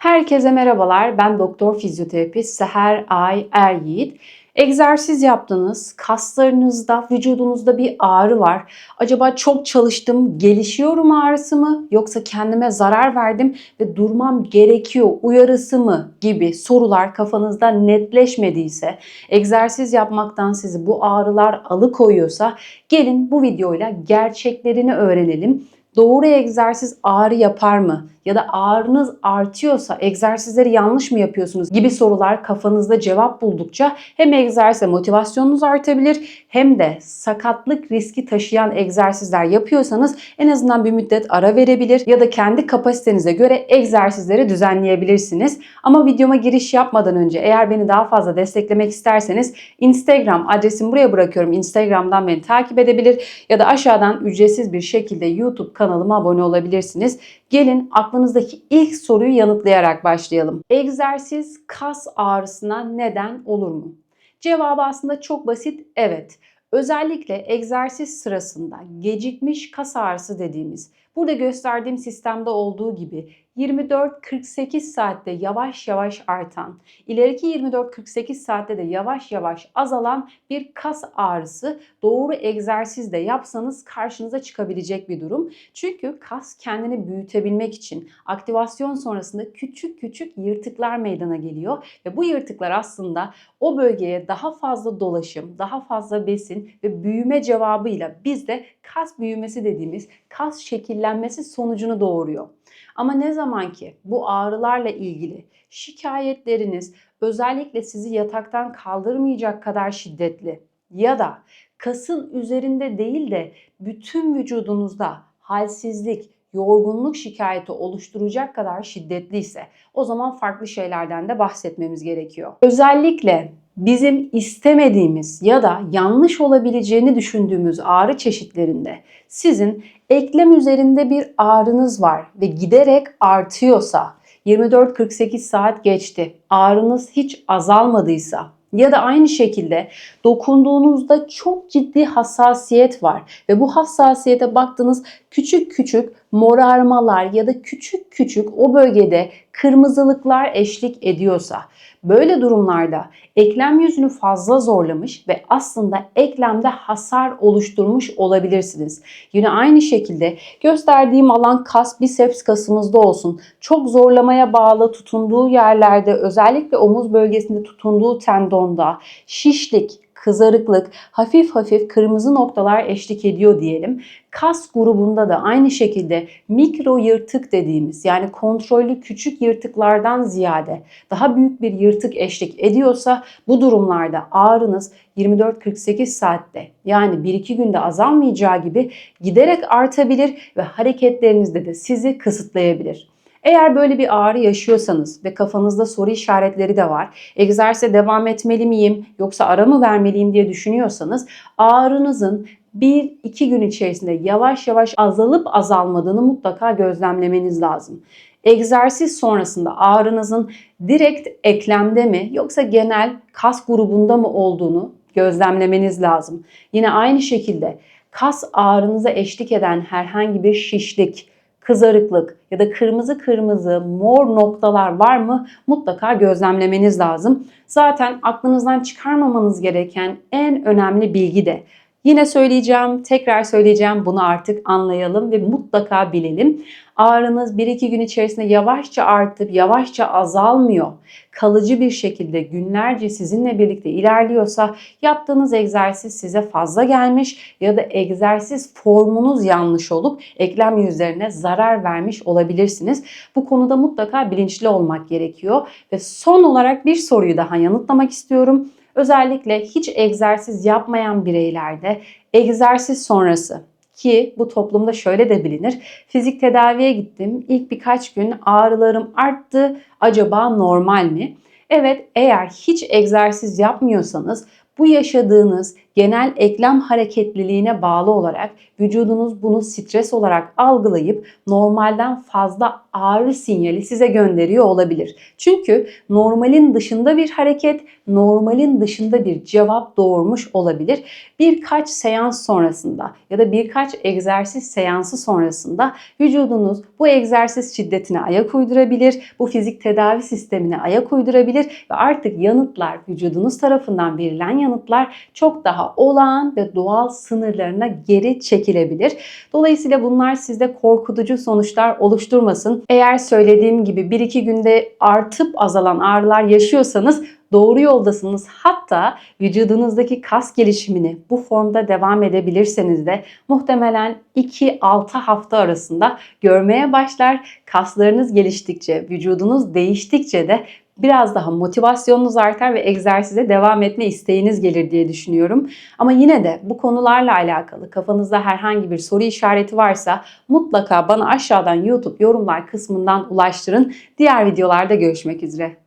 Herkese merhabalar. Ben doktor fizyoterapist Seher Ay Er Yiğit. Egzersiz yaptınız, kaslarınızda, vücudunuzda bir ağrı var. Acaba çok çalıştım, gelişiyorum ağrısı mı yoksa kendime zarar verdim ve durmam gerekiyor uyarısı mı gibi sorular kafanızda netleşmediyse, egzersiz yapmaktan sizi bu ağrılar alıkoyuyorsa gelin bu videoyla gerçeklerini öğrenelim. Doğru egzersiz ağrı yapar mı? Ya da ağrınız artıyorsa egzersizleri yanlış mı yapıyorsunuz gibi sorular kafanızda cevap buldukça hem egzersize motivasyonunuz artabilir hem de sakatlık riski taşıyan egzersizler yapıyorsanız en azından bir müddet ara verebilir ya da kendi kapasitenize göre egzersizleri düzenleyebilirsiniz. Ama videoma giriş yapmadan önce eğer beni daha fazla desteklemek isterseniz Instagram adresimi buraya bırakıyorum. Instagram'dan beni takip edebilir ya da aşağıdan ücretsiz bir şekilde YouTube kanalıma abone olabilirsiniz. Gelin aklınızdaki ilk soruyu yanıtlayarak başlayalım. Egzersiz kas ağrısına neden olur mu? Cevabı aslında çok basit evet. Özellikle egzersiz sırasında gecikmiş kas ağrısı dediğimiz burada gösterdiğim sistemde olduğu gibi 24-48 saatte yavaş yavaş artan, ileriki 24-48 saatte de yavaş yavaş azalan bir kas ağrısı doğru egzersizde yapsanız karşınıza çıkabilecek bir durum. Çünkü kas kendini büyütebilmek için aktivasyon sonrasında küçük küçük yırtıklar meydana geliyor ve bu yırtıklar aslında o bölgeye daha fazla dolaşım, daha fazla besin ve büyüme cevabıyla bizde kas büyümesi dediğimiz kas şekillenmesi sonucunu doğuruyor. Ama ne zaman ki bu ağrılarla ilgili şikayetleriniz özellikle sizi yataktan kaldırmayacak kadar şiddetli ya da kasın üzerinde değil de bütün vücudunuzda halsizlik, yorgunluk şikayeti oluşturacak kadar şiddetliyse o zaman farklı şeylerden de bahsetmemiz gerekiyor. Özellikle bizim istemediğimiz ya da yanlış olabileceğini düşündüğümüz ağrı çeşitlerinde sizin eklem üzerinde bir ağrınız var ve giderek artıyorsa 24-48 saat geçti. Ağrınız hiç azalmadıysa ya da aynı şekilde dokunduğunuzda çok ciddi hassasiyet var ve bu hassasiyete baktınız küçük küçük morarmalar ya da küçük küçük o bölgede kırmızılıklar eşlik ediyorsa böyle durumlarda eklem yüzünü fazla zorlamış ve aslında eklemde hasar oluşturmuş olabilirsiniz. Yine aynı şekilde gösterdiğim alan kas biceps kasımızda olsun. Çok zorlamaya bağlı tutunduğu yerlerde özellikle omuz bölgesinde tutunduğu tendonda şişlik, kızarıklık, hafif hafif kırmızı noktalar eşlik ediyor diyelim. Kas grubunda da aynı şekilde mikro yırtık dediğimiz yani kontrollü küçük yırtıklardan ziyade daha büyük bir yırtık eşlik ediyorsa bu durumlarda ağrınız 24-48 saatte yani 1-2 günde azalmayacağı gibi giderek artabilir ve hareketlerinizde de sizi kısıtlayabilir. Eğer böyle bir ağrı yaşıyorsanız ve kafanızda soru işaretleri de var, egzersize devam etmeli miyim yoksa ara mı vermeliyim diye düşünüyorsanız ağrınızın 1-2 gün içerisinde yavaş yavaş azalıp azalmadığını mutlaka gözlemlemeniz lazım. Egzersiz sonrasında ağrınızın direkt eklemde mi yoksa genel kas grubunda mı olduğunu gözlemlemeniz lazım. Yine aynı şekilde kas ağrınıza eşlik eden herhangi bir şişlik, kızarıklık ya da kırmızı kırmızı mor noktalar var mı mutlaka gözlemlemeniz lazım. Zaten aklınızdan çıkarmamanız gereken en önemli bilgi de Yine söyleyeceğim, tekrar söyleyeceğim bunu artık anlayalım ve mutlaka bilelim. Ağrınız 1-2 gün içerisinde yavaşça artıp yavaşça azalmıyor. Kalıcı bir şekilde günlerce sizinle birlikte ilerliyorsa yaptığınız egzersiz size fazla gelmiş ya da egzersiz formunuz yanlış olup eklem yüzlerine zarar vermiş olabilirsiniz. Bu konuda mutlaka bilinçli olmak gerekiyor ve son olarak bir soruyu daha yanıtlamak istiyorum. Özellikle hiç egzersiz yapmayan bireylerde egzersiz sonrası ki bu toplumda şöyle de bilinir. Fizik tedaviye gittim. İlk birkaç gün ağrılarım arttı. Acaba normal mi? Evet, eğer hiç egzersiz yapmıyorsanız bu yaşadığınız genel eklem hareketliliğine bağlı olarak vücudunuz bunu stres olarak algılayıp normalden fazla ağrı sinyali size gönderiyor olabilir. Çünkü normalin dışında bir hareket, normalin dışında bir cevap doğurmuş olabilir. Birkaç seans sonrasında ya da birkaç egzersiz seansı sonrasında vücudunuz bu egzersiz şiddetine ayak uydurabilir, bu fizik tedavi sistemine ayak uydurabilir ve artık yanıtlar vücudunuz tarafından verilen yanıtlar çok daha olağan ve doğal sınırlarına geri çekilebilir. Dolayısıyla bunlar sizde korkutucu sonuçlar oluşturmasın. Eğer söylediğim gibi 1-2 günde artıp azalan ağrılar yaşıyorsanız doğru yoldasınız. Hatta vücudunuzdaki kas gelişimini bu formda devam edebilirseniz de muhtemelen 2-6 hafta arasında görmeye başlar. Kaslarınız geliştikçe, vücudunuz değiştikçe de biraz daha motivasyonunuz artar ve egzersize devam etme isteğiniz gelir diye düşünüyorum. Ama yine de bu konularla alakalı kafanızda herhangi bir soru işareti varsa mutlaka bana aşağıdan YouTube yorumlar kısmından ulaştırın. Diğer videolarda görüşmek üzere.